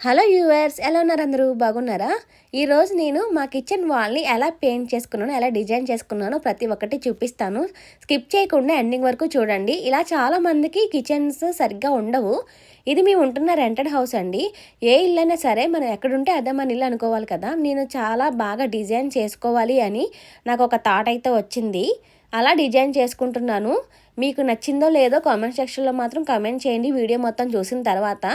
Hello yours ఎలా ఉన్నారు అందరూ? బాగున్నారా? ఈరోజు నేను మా కిచెన్ వాల్ని ఎలా పెయింట్ చేసుకున్నానో ఎలా డిజైన్ చేసుకున్నానో ప్రతి ఒక్కటి చూపిస్తాను. స్కిప్ చేయకుండా ఎండింగ్ వరకు చూడండి. ఇలా చాలా మందికి కిచెన్స్ సరిగ్గా ఉండవు. ఇది మేము ఉంటున్న రెంటెడ్ హౌస్ అండి. ఏ ఇల్లు అయినా సరే మనం ఎక్కడుంటే అదే మన ఇల్లు అనుకోవాలి కదా. నేను చాలా బాగా డిజైన్ చేసుకోవాలి అని నాకు ఒక థాట్ అయితే వచ్చింది. అలా డిజైన్ చేసుకుంటున్నాను. మీకు నచ్చిందో లేదో కామెంట్ సెక్షన్లో మాత్రం కామెంట్ చేయండి. వీడియో మొత్తం చూసిన తర్వాత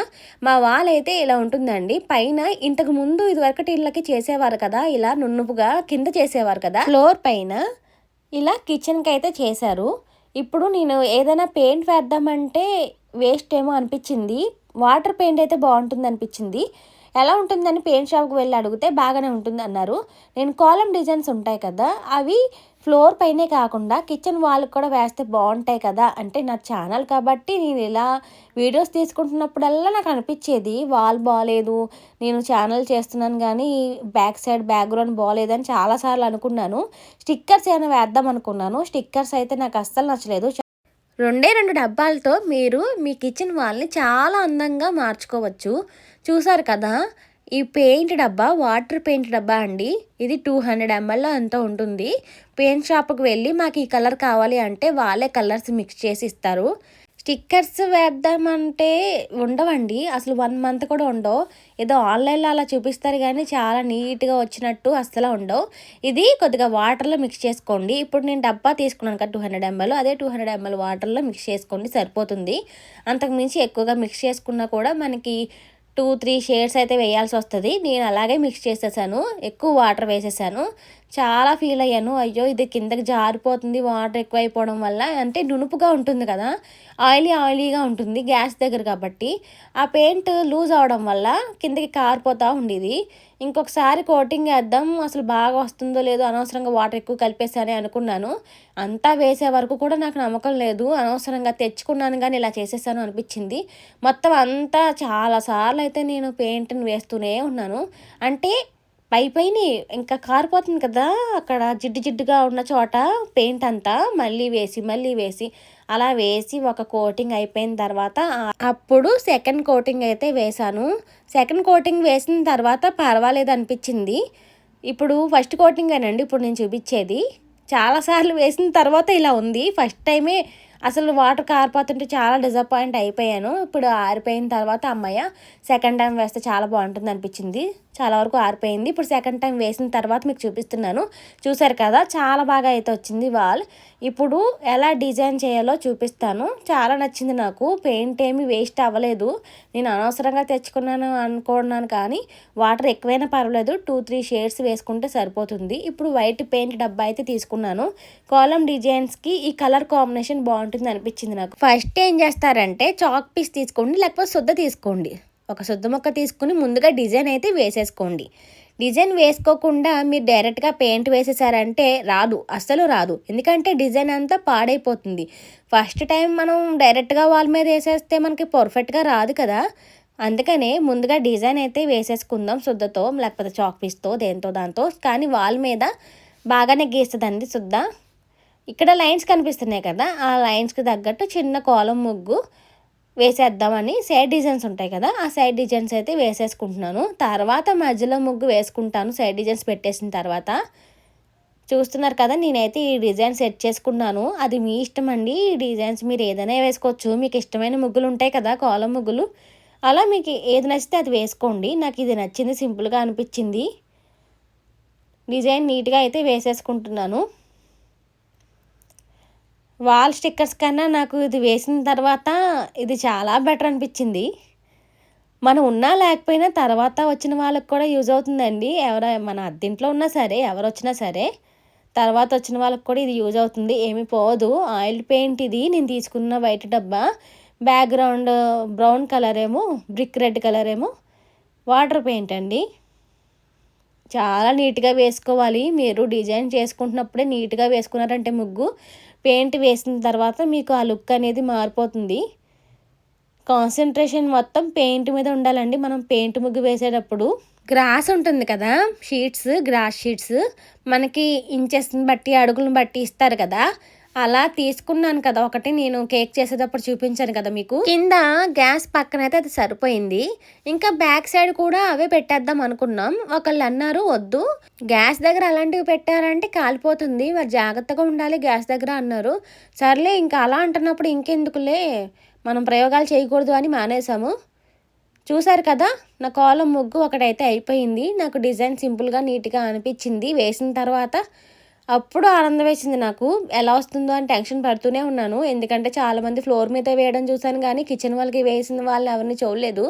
మా వాల్ అయితే ఇలా ఉంటుందండి. పైన ఇంతకు ముందు ఇదివరకటి ఇళ్ళకి చేసేవారు కదా ఇలా నున్నుపుగా కింద చేసేవారు కదా ఫ్లోర్ పైన ఇలా కిచెన్కి అయితే చేశారు. ఇప్పుడు నేను ఏదైనా పెయింట్ వేద్దామంటే వేస్ట్ ఏమో అనిపించింది. వాటర్ పెయింట్ అయితే బాగుంటుంది అనిపించింది. ఎలా ఉంటుందని పెయింట్ షాప్కి వెళ్ళి అడిగితే బాగానే ఉంటుంది అన్నారు. నేను కాలం డిజైన్స్ ఉంటాయి కదా అవి ఫ్లోర్ పైనే కాకుండా కిచెన్ వాళ్ళకి కూడా వేస్తే బాగుంటాయి కదా అంటే నా ఛానల్ కాబట్టి నేను ఇలా వీడియోస్ తీసుకుంటున్నప్పుడల్లా నాకు అనిపించేది వాల్ బాగాలేదు నేను ఛానల్ చేస్తున్నాను కానీ బ్యాక్ సైడ్ బ్యాక్గ్రౌండ్ బాగాలేదని చాలాసార్లు అనుకున్నాను. స్టిక్కర్స్ ఏమైనా వేద్దాం అనుకున్నాను స్టిక్కర్స్ అయితే నాకు అస్సలు నచ్చలేదు. రెండే రెండు డబ్బాలతో మీరు మీ కిచెన్ వాల్ని చాలా అందంగా మార్చుకోవచ్చు. చూసారు కదా? ఈ పెయింట్ డబ్బా వాటర్ పెయింట్ డబ్బా అండి. ఇది టూ హండ్రెడ్ ఎంఎల్లో అంత ఉంటుంది. పెయింట్ షాప్కి వెళ్ళి మాకు ఈ కలర్ కావాలి అంటే వాళ్ళే కలర్స్ మిక్స్ చేసి ఇస్తారు. స్టిక్కర్స్ వేద్దామంటే ఉండవండి. అసలు వన్ మంత్ కూడా ఉండవు. ఏదో ఆన్లైన్లో అలా చూపిస్తారు కానీ చాలా నీట్గా వచ్చినట్టు అస్సలు ఉండవు. ఇది కొద్దిగా వాటర్లో మిక్స్ చేసుకోండి. ఇప్పుడు నేను డబ్బా తీసుకున్నాను కదా టూ హండ్రెడ్ ఎంఎల్ అదే టూ హండ్రెడ్ ఎంఎల్ వాటర్లో మిక్స్ చేసుకోండి. సరిపోతుంది. అంతకుమించి ఎక్కువగా మిక్స్ చేసుకున్నా కూడా మనకి టూ త్రీ షేడ్స్ అయితే వేయాల్సి వస్తుంది. నేను అలాగే మిక్స్ చేసేసాను. ఎక్కువ వాటర్ వేసేసాను. చాలా ఫీల్ అయ్యాను. అయ్యో ఇది కిందకి జారిపోతుంది వాటర్ ఎక్కువ అయిపోవడం వల్ల. అంటే నునుపుగా ఉంటుంది కదా ఆయిలీ ఆయిలీగా ఉంటుంది గ్యాస్ దగ్గర కాబట్టి. ఆ పెయింట్ లూజ్ అవడం వల్ల కిందకి కారిపోతూ ఉండేది. ఇంకొకసారి కోటింగ్ వేద్దాం అసలు బాగా వస్తుందో లేదో అనవసరంగా వాటర్ ఎక్కువ కలిపేసానే అనుకున్నాను. అంతా వేసే వరకు కూడా నాకు నమ్మకం లేదు. అనవసరంగా తెచ్చుకున్నాను కానీ ఇలా చేసేసాను అనిపించింది. మొత్తం అంతా చాలాసార్లు అయితే నేను పెయింట్ని వేస్తూనే ఉన్నాను. అంటే పై పైన ఇంకా కారిపోతుంది కదా అక్కడ జిడ్డు జిడ్డుగా ఉన్న చోట పెయింట్ అంతా మళ్ళీ వేసి మళ్ళీ వేసి అలా వేసి ఒక కోటింగ్ అయిపోయిన తర్వాత అప్పుడు సెకండ్ కోటింగ్ అయితే వేశాను. సెకండ్ కోటింగ్ వేసిన తర్వాత పర్వాలేదు అనిపించింది. ఇప్పుడు ఫస్ట్ కోటింగ్ అనండి ఇప్పుడు నేను చూపించేది. చాలాసార్లు వేసిన తర్వాత ఇలా ఉంది. ఫస్ట్ టైమే అసలు వాటర్ కారిపోతుంటే చాలా డిసప్పాయింట్ అయిపోయాను. ఇప్పుడు ఆరిపోయిన తర్వాత అమ్మయ్య సెకండ్ టైం వేస్తే చాలా బాగుంటుంది అనిపించింది. చాలా వరకు ఆరిపోయింది. ఇప్పుడు సెకండ్ టైం వేసిన తర్వాత మీకు చూపిస్తున్నాను. చూసారు కదా చాలా బాగా అయితే వచ్చింది వాల్. ఇప్పుడు ఎలా డిజైన్ చేయాలో చూపిస్తాను. చాలా నచ్చింది నాకు. పెయింట్ ఏమి వేస్ట్ అవ్వలేదు. నేను అనవసరంగా తెచ్చుకున్నాను అనుకున్నాను కానీ వాటర్ ఎక్కువైనా పర్వాలేదు. టూ త్రీ షేడ్స్ వేసుకుంటే సరిపోతుంది. ఇప్పుడు వైట్ పెయింట్ డబ్బా అయితే తీసుకున్నాను. కాలం డిజైన్స్కి ఈ కలర్ కాంబినేషన్ బాగుంటుంది. అనిపించింది నాకు. ఫస్ట్ ఏం చేస్తారంటే చాక్ పీస్ తీసుకోండి లేకపోతే శుద్ధ తీసుకోండి. ఒక శుద్ధ మొక్క తీసుకుని ముందుగా డిజైన్ అయితే వేసేసుకోండి. డిజైన్ వేసుకోకుండా మీరు డైరెక్ట్గా పెయింట్ వేసేసారంటే రాదు అస్సలు రాదు. ఎందుకంటే డిజైన్ అంతా పాడైపోతుంది. ఫస్ట్ టైం మనం డైరెక్ట్గా వాళ్ళ మీద వేసేస్తే మనకి పర్ఫెక్ట్గా రాదు కదా. అందుకనే ముందుగా డిజైన్ అయితే వేసేసుకుందాం శుద్ధతో లేకపోతే చాక్ పీస్తో దేంతో దాంతో కానీ వాళ్ళ మీద బాగానే గీస్తుందండి శుద్ధ. ఇక్కడ లైన్స్ కనిపిస్తున్నాయి కదా ఆ లైన్స్కి తగ్గట్టు చిన్న కోలం ముగ్గు వేసేద్దామని సైడ్ డిజైన్స్ ఉంటాయి కదా ఆ సైడ్ డిజైన్స్ అయితే వేసేసుకుంటున్నాను. తర్వాత మధ్యలో ముగ్గు వేసుకుంటాను సైడ్ డిజైన్స్ పెట్టేసిన తర్వాత. చూస్తున్నారు కదా నేనైతే ఈ డిజైన్ సెట్ చేసుకున్నాను. అది మీ ఇష్టం అండి. ఈ డిజైన్స్ మీరు ఏదైనా వేసుకోవచ్చు. మీకు ఇష్టమైన ముగ్గులు ఉంటాయి కదా కోలం ముగ్గులు. అలా మీకు ఏది నచ్చితే అది వేసుకోండి. నాకు ఇది నచ్చింది సింపుల్గా అనిపించింది. డిజైన్ నీట్గా అయితే వేసేసుకుంటున్నాను. వాల్ స్టిక్కర్స్ కన్నా నాకు ఇది వేసిన తర్వాత ఇది చాలా బెటర్ అనిపించింది. మనం ఉన్నా లేకపోయినా తర్వాత వచ్చిన వాళ్ళకి కూడా యూజ్ అవుతుందండి. ఎవర మన అద్దీంట్లో ఉన్నా సరే ఎవరు వచ్చినా సరే తర్వాత వచ్చిన వాళ్ళకి కూడా ఇది యూజ్ అవుతుంది. ఏమి పోదు. ఆయిల్ పెయింట్ ఇది నేను తీసుకున్న వైట్ డబ్బా. బ్యాక్గ్రౌండ్ బ్రౌన్ కలర్ ఏమో బ్రిక్ రెడ్ కలర్ ఏమో వాటర్ పెయింట్ అండి. చాలా నీట్గా వేసుకోవాలి. మీరు డిజైన్ చేసుకుంటున్నప్పుడే నీట్గా వేసుకున్నారంటే ముగ్గు. పెయింట్ వేసిన తర్వాత మీకు ఆ లుక్ అనేది మారిపోతుంది. కాన్సన్ట్రేషన్ మొత్తం పెయింట్ మీద ఉండాలండి. మనం పెయింట్ ముగ్గు వేసేటప్పుడు గ్రాస్ ఉంటుంది కదా షీట్స్ గ్రాస్ షీట్స్ మనకి ఇంచెస్ని బట్టి అడుగులను బట్టి ఇస్తారు కదా. అలా తీసుకున్నాను కదా ఒకటి నేను కేక్ చేసేటప్పుడు చూపించాను కదా మీకు. కింద గ్యాస్ పక్కన అయితే అది సరిపోయింది. ఇంకా బ్యాక్ సైడ్ కూడా అవే పెట్టేద్దాం అనుకున్నాం. ఒకళ్ళు అన్నారు వద్దు గ్యాస్ దగ్గర అలాంటివి పెట్టారంటే కాలిపోతుంది. మరి జాగ్రత్తగా ఉండాలి గ్యాస్ దగ్గర అన్నారు. సర్లే ఇంకా అలా అంటున్నప్పుడు ఇంకెందుకులే? మనం ప్రయోగాలు చేయకూడదు అని మానేసాము చూసారు కదా నా కాలం ముగ్గు ఒకటైతే అయిపోయింది. నాకు డిజైన్ సింపుల్గా నీట్గా అనిపించింది. వేసిన తర్వాత అప్పుడు ఆనందం వేసింది నాకు. ఎలా వస్తుందో అని టెన్షన్ పడుతూనే ఉన్నాను. ఎందుకంటే చాలామంది ఫ్లోర్ మీద వేయడం చూశాను కానీ కిచెన్ వాళ్ళకి వేసిన వాళ్ళు ఎవరిని చూడలేదు.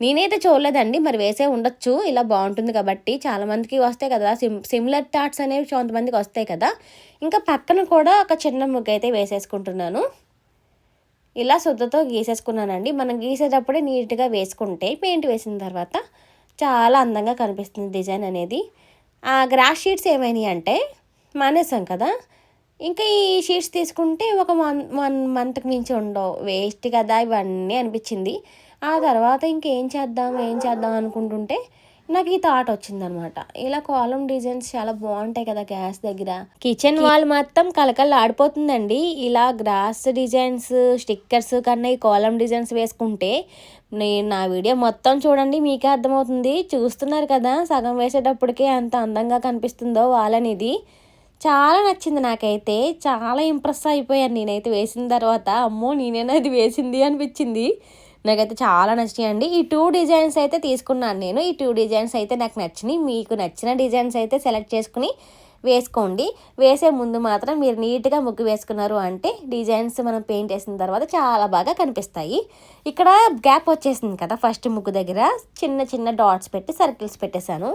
నేనైతే చూడలేదండి. మరి వేసే ఉండొచ్చు. ఇలా బాగుంటుంది కాబట్టి చాలామందికి వస్తాయి కదా. సిమ్ సిమిలర్ థాట్స్ అనేవి కొంతమందికి వస్తాయి కదా. ఇంకా పక్కన కూడా ఒక చిన్న ముగ్గు అయితే వేసేసుకుంటున్నాను. ఇలా శుద్ధతో గీసేసుకున్నానండి. మనం గీసేటప్పుడే నీట్గా వేసుకుంటే పెయింట్ వేసిన తర్వాత చాలా అందంగా కనిపిస్తుంది డిజైన్ అనేది. ఆ గ్రాస్ షీట్స్ ఏమైనాయి అంటే మానేసాం కదా. ఇంకా ఈ షీట్స్ తీసుకుంటే ఒక వన్ వన్ మంత్కి మించి ఉండవు. వేస్ట్ కదా ఇవన్నీ అనిపించింది. ఆ తర్వాత ఇంకేం చేద్దాం ఏం చేద్దాం అనుకుంటుంటే నాకు ఈ థాట్ వచ్చిందనమాట. ఇలా కాలం డిజైన్స్ చాలా బాగుంటాయి కదా గ్యాస్ దగ్గర. కిచెన్ వాల్ మొత్తం కలకల ఆడిపోతుందండి ఇలా గ్రాస్ డిజైన్స్ స్టిక్కర్స్ కన్నా ఈ కాలం డిజైన్స్ వేసుకుంటే నేను నా వీడియో మొత్తం చూడండి మీకే అర్థమవుతుంది. చూస్తున్నారు కదా సగం వేసేటప్పటికే అంత అందంగా కనిపిస్తుందో వాళ్ళనిది చాలా నచ్చింది నాకైతే. చాలా ఇంప్రెస్ అయిపోయాను నేనైతే వేసిన తర్వాత. అమ్మో నేనైనా ఇది వేసింది అనిపించింది. నాకైతే చాలా నచ్చినాయండి. ఈ టూ డిజైన్స్ అయితే తీసుకున్నాను నేను. ఈ టూ డిజైన్స్ అయితే నాకు నచ్చినాయి. మీకు నచ్చిన డిజైన్స్ అయితే సెలెక్ట్ చేసుకుని వేసుకోండి. వేసే ముందు మాత్రం మీరు నీట్గా ముగ్గు వేసుకున్నారు అంటే డిజైన్స్ మనం పెయింట్ వేసిన తర్వాత చాలా బాగా కనిపిస్తాయి. ఇక్కడ గ్యాప్ వచ్చేసింది కదా ఫస్ట్ ముగ్గు దగ్గర. చిన్న చిన్న డాట్స్ పెట్టి సర్కిల్స్ పెట్టేశాను.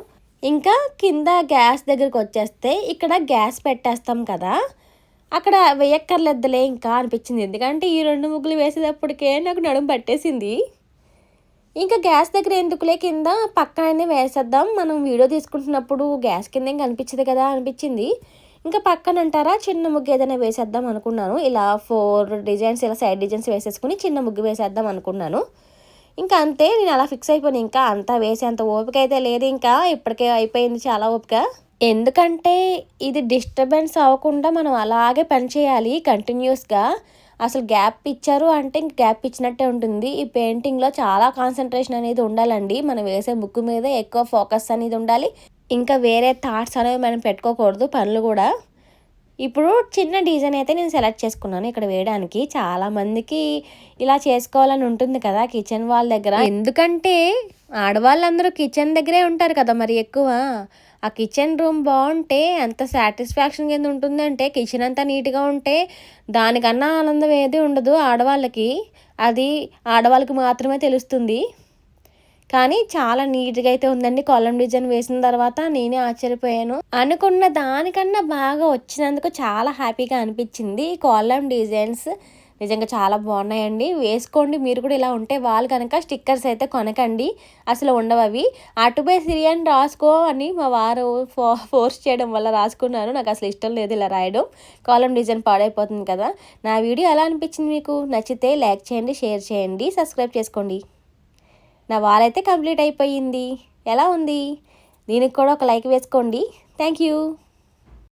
ఇంకా కింద గ్యాస్ దగ్గరికి వచ్చేస్తే ఇక్కడ గ్యాస్ పెట్టేస్తాం కదా అక్కడ వేయక్కర్లేదులే ఇంకా అనిపించింది. ఎందుకంటే ఈ రెండు ముగ్గులు వేసేటప్పటికే నాకు నడుము పట్టేసింది. ఇంకా గ్యాస్ దగ్గర ఎందుకులే కింద పక్కనే వేసేద్దాం. మనం వీడియో తీసుకుంటున్నప్పుడు గ్యాస్ కింద ఏం కనిపించదు కదా అనిపించింది. ఇంకా పక్కన అంటారా చిన్న ముగ్గు ఏదైనా వేసేద్దాం అనుకున్నాను. ఇలా ఫోర్ డిజైన్స్ ఇలా సైడ్ డిజైన్స్ వేసేసుకుని చిన్న ముగ్గు వేసేద్దాం అనుకున్నాను. ఇంకా అంతే నేను అలా ఫిక్స్ అయిపోయాను. ఇంకా అంతా వేసేంత అంత ఓపిక అయితే లేదు. ఇంకా ఇప్పటికే అయిపోయింది చాలా ఓపిక. ఎందుకంటే ఇది డిస్టర్బెన్స్ అవ్వకుండా మనం అలాగే పని చేయాలి కంటిన్యూస్గా. అసలు గ్యాప్ ఇచ్చారు అంటే ఇంక గ్యాప్ ఇచ్చినట్టే ఉంటుంది. ఈ పెయింటింగ్లో చాలా కాన్సన్ట్రేషన్ అనేది ఉండాలండి. మనం వేసే బుక్ మీద ఎక్కువ ఫోకస్ అనేది ఉండాలి. ఇంకా వేరే థాట్స్ అనేవి మనం పెట్టుకోకూడదు పనులు కూడా. ఇప్పుడు చిన్న డిజైన్ అయితే నేను సెలెక్ట్ చేసుకున్నాను ఇక్కడ వేయడానికి. చాలా మందికి ఇలా చేసుకోవాలని ఉంటుంది కదా కిచెన్ వాళ్ళ దగ్గర. ఎందుకంటే ఆడవాళ్ళందరూ కిచెన్ దగ్గరే ఉంటారు కదా మరి ఎక్కువ. ఆ కిచెన్ రూమ్ బాగుంటే ఎంత సాటిస్ఫాక్షన్ కింద ఉంటుందంటే కిచెన్ అంతా నీట్గా ఉంటే దానికన్నా ఆనందం ఏది ఉండదు ఆడవాళ్ళకి. అది ఆడవాళ్ళకి మాత్రమే తెలుస్తుంది. కానీ చాలా నీట్గా అయితే ఉందండి. కాలం డిజైన్ వేసిన తర్వాత నేనే ఆశ్చర్యపోయాను. అనుకున్న దానికన్నా బాగా వచ్చినందుకు చాలా హ్యాపీగా అనిపించింది. కాలం డిజైన్స్ నిజంగా చాలా బాగున్నాయండి. వేసుకోండి. మీరు కూడా ఇలా ఉంటే వాళ్ళు కనుక స్టిక్కర్స్ అయితే కొనకండి. అసలు ఉండవు అవి. అటుపై సిరియన్ రాసుకో అని మా వారు ఫో ఫోర్స్ చేయడం వల్ల రాసుకున్నాను. నాకు అసలు ఇష్టం లేదు ఇలా రాయడం. కాలం డిజైన్ పాడైపోతుంది కదా. నా వీడియో ఎలా అనిపించింది మీకు? నచ్చితే లైక్ చేయండి షేర్ చేయండి సబ్స్క్రైబ్ చేసుకోండి. నా వారైతే కంప్లీట్ అయిపోయింది. ఎలా ఉంది? దీనికి కూడా ఒక లైక్ వేసుకోండి. Thank you.